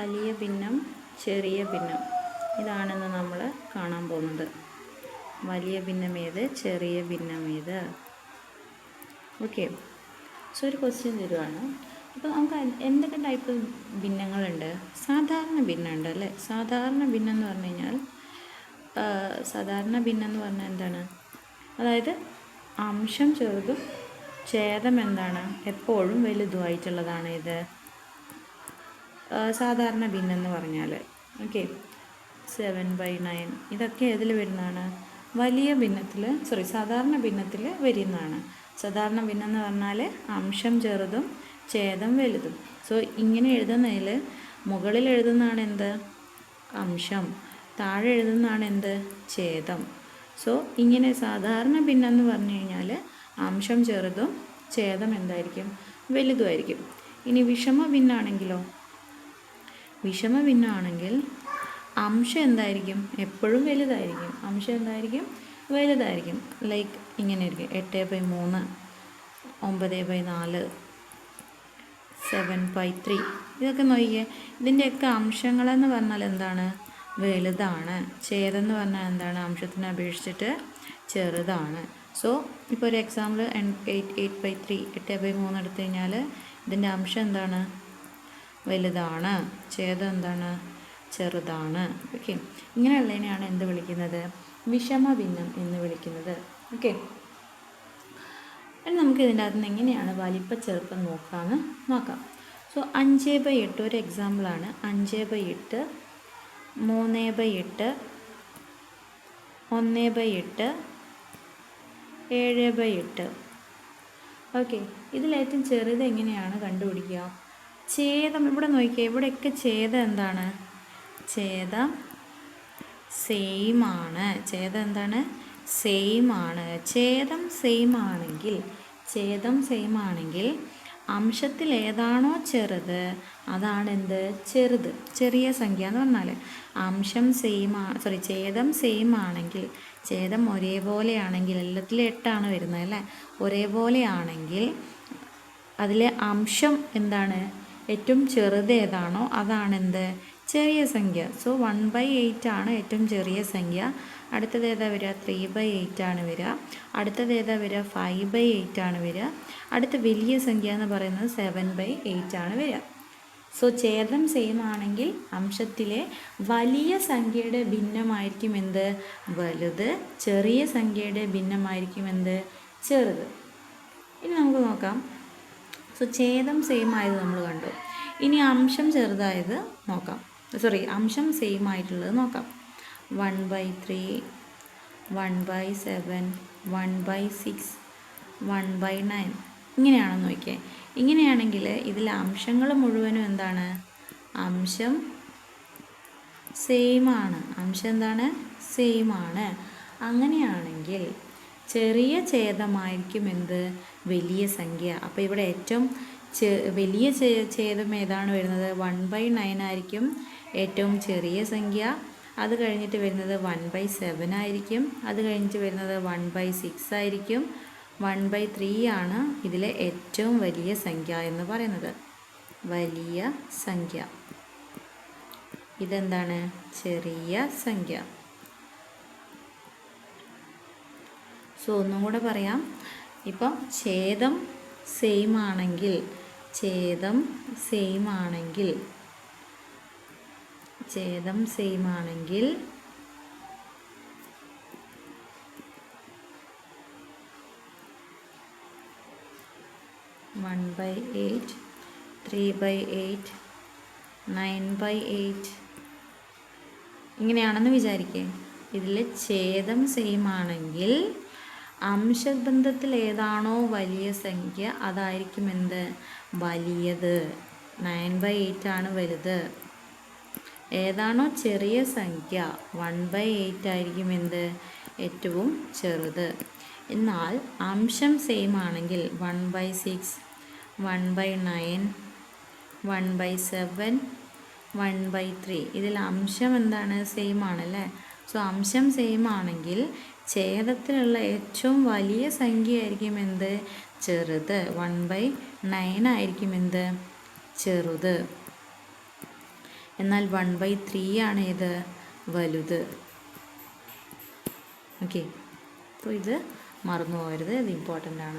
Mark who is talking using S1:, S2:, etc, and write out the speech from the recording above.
S1: വലിയ ഭിന്നം ചെറിയ ഭിന്നം. ഇതാണെന്ന് നമ്മൾ കാണാൻ പോകുന്നത്. വലിയ ഭിന്നം ഏത് ചെറിയ ഭിന്നം ഏത്? ഓക്കെ സോ ഒരു ക്വസ്റ്റ്യൻ തരുവാണ്. അപ്പോൾ നമുക്ക് എന്തൊക്കെ ടൈപ്പ് ഭിന്നങ്ങളുണ്ട്? സാധാരണ ഭിന്നമുണ്ട് അല്ലേ? സാധാരണ ഭിന്നം എന്ന് പറഞ്ഞു കഴിഞ്ഞാൽ സാധാരണ ഭിന്നം എന്ന് പറഞ്ഞാൽ എന്താണ്? അതായത് അംശം ചെറുതും ഛേദം എന്താണ്? എപ്പോഴും വലുതുമായിട്ടുള്ളതാണ് ഇത്. സാധാരണ ബിൻ എന്ന് പറഞ്ഞാൽ ഓക്കെ സെവൻ ബൈ നയൻ ഇതൊക്കെ ഏതിൽ വരുന്നതാണ്? വലിയ ഭിന്നത്തിൽ സോറി സാധാരണ ഭിന്നത്തിൽ വരുന്നതാണ്. സാധാരണ ഭിന്നം എന്ന് പറഞ്ഞാൽ അംശം ചെറുതും ഛേദം വലുതും. സോ ഇങ്ങനെ എഴുതുന്നതിൽ മുകളിൽ എഴുതുന്നതാണ് എന്ത്? അംശം. താഴെ എഴുതുന്നതാണ് എന്ത്? ഛേദം. സോ ഇങ്ങനെ സാധാരണ ഭിന്നം എന്ന് പറഞ്ഞു കഴിഞ്ഞാൽ അംശം ചെറുതും ഛേദം എന്തായിരിക്കും? വലുതുമായിരിക്കും. ഇനി വിഷമ ഭിന്നാണെങ്കിലോ? വിഷമ ഭിന്നമാണെങ്കിൽ അംശം എന്തായിരിക്കും? എപ്പോഴും വലുതായിരിക്കും. അംശം എന്തായിരിക്കും? വലുതായിരിക്കും. ലൈക്ക് ഇങ്ങനെ ആയിരിക്കും എട്ട് ബൈ മൂന്ന് ഒമ്പത് ബൈ നാല് സെവൻ ബൈ ത്രീ ഇതൊക്കെ നോക്കിയേ ഇതിന്റെയൊക്കെ അംശങ്ങളെന്ന് പറഞ്ഞാൽ എന്താണ്? വലുതാണ്. ചേരെന്ന് പറഞ്ഞാൽ എന്താണ്? അംശത്തിനെ അപേക്ഷിച്ചിട്ട് ചെറുതാണ്. സോ ഇപ്പോൾ ഒരു example eight eight by three എട്ട് ബൈ മൂന്ന് എടുത്തു കഴിഞ്ഞാൽ ഇതിന്റെ അംശം എന്താണ്? വലുതാണ് ഛേദം എന്താണ്? ചെറുതാണ്. ഓക്കെ ഇങ്ങനെയുള്ളതിനെയാണ് എന്ത് വിളിക്കുന്നത്? വിഷമ ഭിന്നം എന്ന് വിളിക്കുന്നത്. ഓക്കെ നമുക്ക് ഇതിന്റെ അകത്ത് നിന്ന് എങ്ങനെയാണ് വലിപ്പ ചെറുപ്പം നോക്കാമെന്ന് നോക്കാം. സോ അഞ്ച് ബൈ എട്ട് ഒരു എക്സാമ്പിളാണ് അഞ്ച് ബൈ എട്ട് മൂന്ന് ബൈ എട്ട് ഒന്ന് ബൈ എട്ട് ഏഴ് ബൈ എട്ട്. ഓക്കെ ഇതിലേറ്റവും ചെറുത് എങ്ങനെയാണ് കണ്ടുപിടിക്കുക? ഛേദം ഇവിടെ നോക്കിയാൽ ഇവിടെയൊക്കെ ഛേദം എന്താണ്? ഛേദം സെയിം ആണ് ഛേദം എന്താണ്? സെയിം ആണ് ഛേദം സെയിം ആണെങ്കിൽ ഛേദം സെയിം ആണെങ്കിൽ അംശത്തിൽ ഏതാണോ ചെറുത് അതാണെന്ത്? ചെറുത്. ചെറിയ സംഖ്യ എന്ന് പറഞ്ഞാൽ അംശം സെയിം ആ സോറി ഛേദം സെയിം ആണെങ്കിൽ ഛേദം ഒരേപോലെ ആണെങ്കിൽ എല്ലാത്തിലും എട്ടാണ് വരുന്നത് അല്ലേ? ഒരേപോലെ ആണെങ്കിൽ അതിലെ അംശം എന്താണ്? ഏറ്റവും ചെറുത് ഏതാണോ അതാണെന്ത്? ചെറിയ സംഖ്യ. സോ വൺ ബൈ എയ്റ്റ് ആണ് ഏറ്റവും ചെറിയ സംഖ്യ. അടുത്തത് ഏതാ വരിക? ത്രീ ബൈ എയ്റ്റ് ആണ് വരിക. അടുത്തത് ഏതാ വരിക? ഫൈവ് ബൈ എയ്റ്റ് ആണ് വരിക. അടുത്ത വലിയ സംഖ്യ എന്ന് പറയുന്നത് സെവൻ ബൈ എയ്റ്റ് ആണ് വരിക. സോ ഛേദം സെയിം ആണെങ്കിൽ അംശത്തിലെ വലിയ സംഖ്യയുടെ ഭിന്നമായിരിക്കും എന്ത്? വലുത്. ചെറിയ സംഖ്യയുടെ ഭിന്നമായിരിക്കും എന്ത്? ചെറുത്. ഇനി നമുക്ക് നോക്കാം. സോ ഛേദം സെയിം ആയത് നമ്മൾ കണ്ടു. ഇനി അംശം ചെറുതായത് നോക്കാം. സോറി അംശം സെയിം ആയിട്ടുള്ളത് നോക്കാം. One by three one by seven one by six one by nine ഇങ്ങനെയാണെന്ന് നോക്കിയേ. ഇങ്ങനെയാണെങ്കിൽ ഇതിൽ അംശങ്ങൾ മുഴുവനും എന്താണ്? അംശം സെയിം ആണ്. അംശം എന്താണ്? സെയിമാണ് അങ്ങനെയാണെങ്കിൽ ചെറിയ ഛേദമായിരിക്കും എന്ത്? വലിയ സംഖ്യ. അപ്പോൾ ഇവിടെ ഏറ്റവും വലിയ ഛേദം ഏതാണ് വരുന്നത്? വൺ ബൈ നയൻ ആയിരിക്കും ഏറ്റവും ചെറിയ സംഖ്യ. അത് കഴിഞ്ഞിട്ട് വരുന്നത് വൺ ബൈ സെവൻ ആയിരിക്കും. അത് കഴിഞ്ഞിട്ട് വരുന്നത് വൺ ബൈ സിക്സ് ആയിരിക്കും. വൺ ബൈ ത്രീ ആണ് ഇതിലെ ഏറ്റവും വലിയ സംഖ്യ എന്ന് പറയുന്നത്. വലിയ സംഖ്യ. ഇതെന്താണ്? ചെറിയ സംഖ്യ. സോ ഒന്നും കൂടെ പറയാം. ഇപ്പം ഛേദം സെയിം ആണെങ്കിൽ ഛേദം സെയിം ആണെങ്കിൽ ഛേദം സെയിം ആണെങ്കിൽ one by eight three by eight nine by eight ഇങ്ങനെയാണെന്ന് വിചാരിക്കേ. ഇതിൽ ഛേദം സെയിം ആണെങ്കിൽ അംശബന്ധത്തിൽ ഏതാണോ വലിയ സംഖ്യ അതായിരിക്കും എന്ത് വലിയത്. നയൻ ബൈ എയ്റ്റ് ആണ് വലുത്. ഏതാണോ ചെറിയ സംഖ്യ വൺ ബൈ എയ്റ്റ് ആയിരിക്കും എന്ത് ഏറ്റവും ചെറുത്. എന്നാൽ അംശം സെയിം ആണെങ്കിൽ one by six one by nine one by seven one by three. ഇതിൽ അംശം എന്താണ്? സെയിം ആണല്ലേ? സോ അംശം സെയിം ആണെങ്കിൽ ഛേദത്തിലുള്ള ഏറ്റവും വലിയ സംഖ്യ ആയിരിക്കും എന്ത്? ചെറുത്. വൺ ബൈ നയൻ ആയിരിക്കും എന്ത്? ചെറുത്. എന്നാൽ വൺ ബൈ ത്രീ ആണ് ഇത് വലുത്. ഓക്കെ അപ്പോൾ ഇത് മറന്നു പോകരുത് ഇത് ഇമ്പോർട്ടന്റ് ആണ്.